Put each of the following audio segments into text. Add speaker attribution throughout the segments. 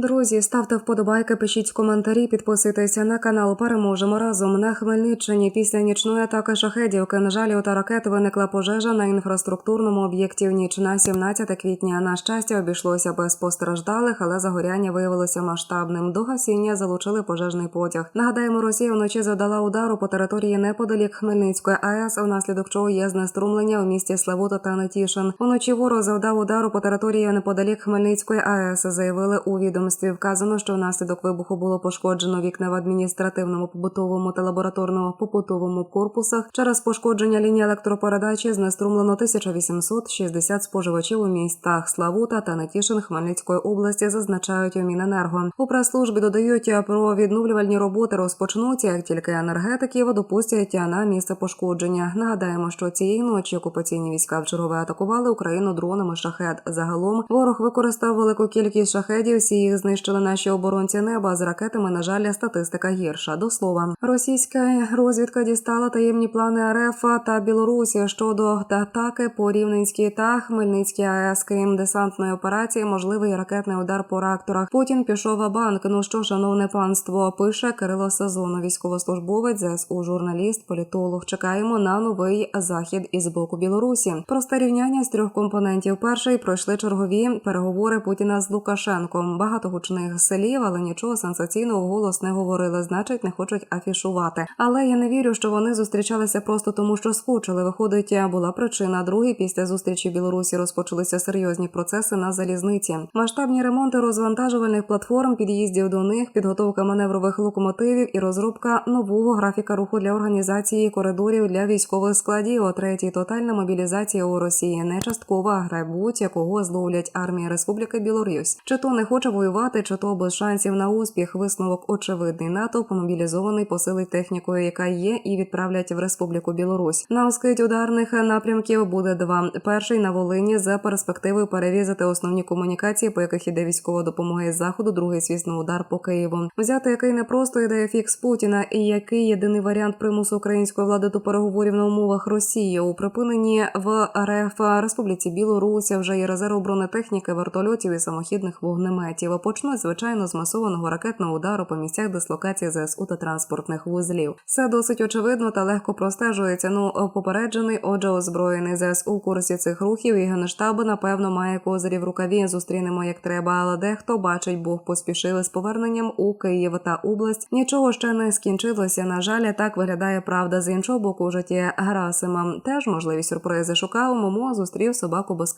Speaker 1: Друзі, ставте вподобайки, пишіть коментарі, підписуйтеся на канал. Переможемо разом на Хмельниччині. Після нічної атаки шахедівки на жаль, та ракет виникла пожежа на інфраструктурному об'єкті в ніч на 17 квітня. На щастя, обійшлося без постраждалих, але загоряння виявилося масштабним. До гасіння залучили пожежний потяг. Нагадаємо, Росія вночі завдала удару по території неподалік Хмельницької АЕС, внаслідок чого є знеструмлення у місті Славута та Нетішин. Уночі ворог завдав удару по території неподалік Хмельницької АЕС. Заявили у відомстві. Вказано, що внаслідок вибуху було пошкоджено вікна в адміністративному, побутовому та лабораторному побутовому корпусах. Через пошкодження лінії електропередачі знеструмлено 1860 споживачів у містах Славута та Нетішин Хмельницької області. Зазначають у Міненерго. У прес-службі додають про відновлювальні роботи розпочнуться, як тільки енергетиків допустять на місце пошкодження. Нагадаємо, що цієї ночі окупаційні війська вчергове атакували Україну дронами шахет. Загалом ворог використав велику кількість шахедів. Всі їх знищили наші оборонці неба. З ракетами, на жаль, статистика гірша. До слова, російська розвідка дістала таємні плани РФ та Білорусі щодо атаки по Рівненській та Хмельницькій АЕС. Крім десантної операції, можливий ракетний удар по реакторах. Путін пішов банк. Ну що, шановне панство, пише Кирило Сезон, військовослужбовець, ЗСУ, журналіст, політолог. Чекаємо на новий захід із боку Білорусі. Просте рівняння з трьох компонентів. Перший пройшли чергові переговори Путіна з Лукашенком. Багато гучних слів, але нічого сенсаційного вголос не говорили. Значить, не хочуть афішувати. Але я не вірю, що вони зустрічалися просто тому, що скучили. Виходить, була причина. Другий після зустрічі в Білорусі розпочалися серйозні процеси на залізниці. Масштабні ремонти розвантажувальних платформ, під'їздів до них, підготовка маневрових локомотивів і розробка нового графіка руху для організації коридорів для військових складів. О третій тотальна мобілізація у Росії не часткова а гра будь-якого зловлять армія Республіки Білорусь. Чи то не хоче воювати, чи то без шансів на успіх. Висновок очевидний. НАТО мобілізований посилить технікою, яка є, і відправлять в Республіку Білорусь. На оскить ударних напрямків буде два. Перший на Волині за перспективою перерізати основні комунікації, по яких іде військова допомога із заходу. Другий звісно, удар по Києву. Взяти який не просто ідея фікс Путіна, і який єдиний варіант примусу української влади до переговорів на умовах Росії у припиненні в РФ Республіці Білорусь вже є резерв бронетехніки, вертольотів і самохідних вогнеметів. Почнуть звичайно з масованого ракетного удару по місцях дислокації ЗСУ та транспортних вузлів. Все досить очевидно та легко простежується. Ну попереджений, отже, озброєний ЗСУ у курсі цих рухів і генштаб, напевно, має козирі в рукаві. Зустрінемо як треба, але дехто бачить, Бог поспішили з поверненням у Київ та область. Нічого ще не скінчилося. На жаль, так виглядає правда. З іншого боку, у житті Герасима теж можливі сюрпризи шукав. Момо зустрів собаку без.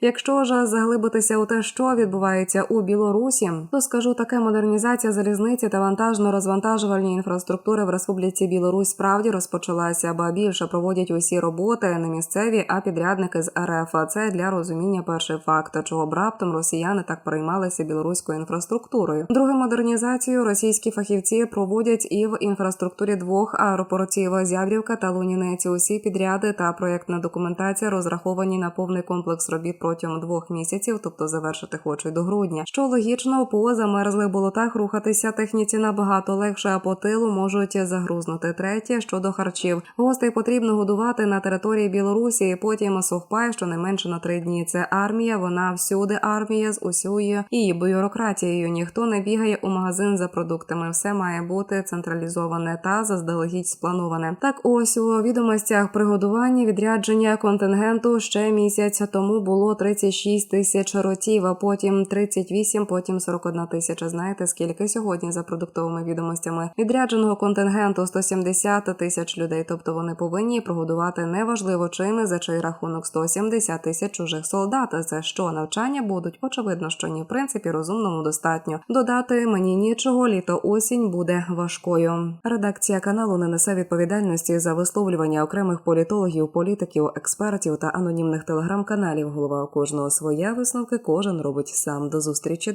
Speaker 1: Якщо ж заглибитися у те, що відбувається у Білорусі, то скажу таке модернізація залізниці та вантажно-розвантажувальні інфраструктури в Республіці Білорусь справді розпочалася, ба більше проводять усі роботи не місцеві, а підрядники з РФ. Це для розуміння перший факт, чого б раптом росіяни так переймалися білоруською інфраструктурою. Друге модернізацію російські фахівці проводять і в інфраструктурі двох аеропортів Зяврівка та Лунінець. Усі підряди та проєктна документація розраховані на повний комплекс робіт протягом двох місяців, тобто завершити хочуть до грудня. Що логічно по замерзлих болотах рухатися техніці набагато легше, а по тилу можуть загрузнути. Третє щодо харчів. Гостей потрібно годувати на території Білорусі. і Потім совпає щонайменше на три дні. Це армія. Вона всюди армія з усією її бюрократією. Ніхто не бігає у магазин за продуктами. Все має бути централізоване та заздалегідь сплановане. Так ось у відомостях пригодування відрядження контингенту ще місяць тому було 36 тисяч ротів, а потім 38, потім 41 тисяча. Знаєте скільки сьогодні за продуктовими відомостями відрядженого контингенту 170 тисяч людей. Тобто вони повинні прогодувати неважливо чим за чий рахунок 170 тисяч чужих солдат. За що навчання будуть? Очевидно, що ні в принципі розумному достатньо. Додати мені нічого, літо осінь буде важкою. Редакція каналу не несе відповідальності за висловлювання окремих політологів, політиків, експертів та анонімних телеграм-каналів. Голова кожного своя висновки кожен робить сам. До зустрічі,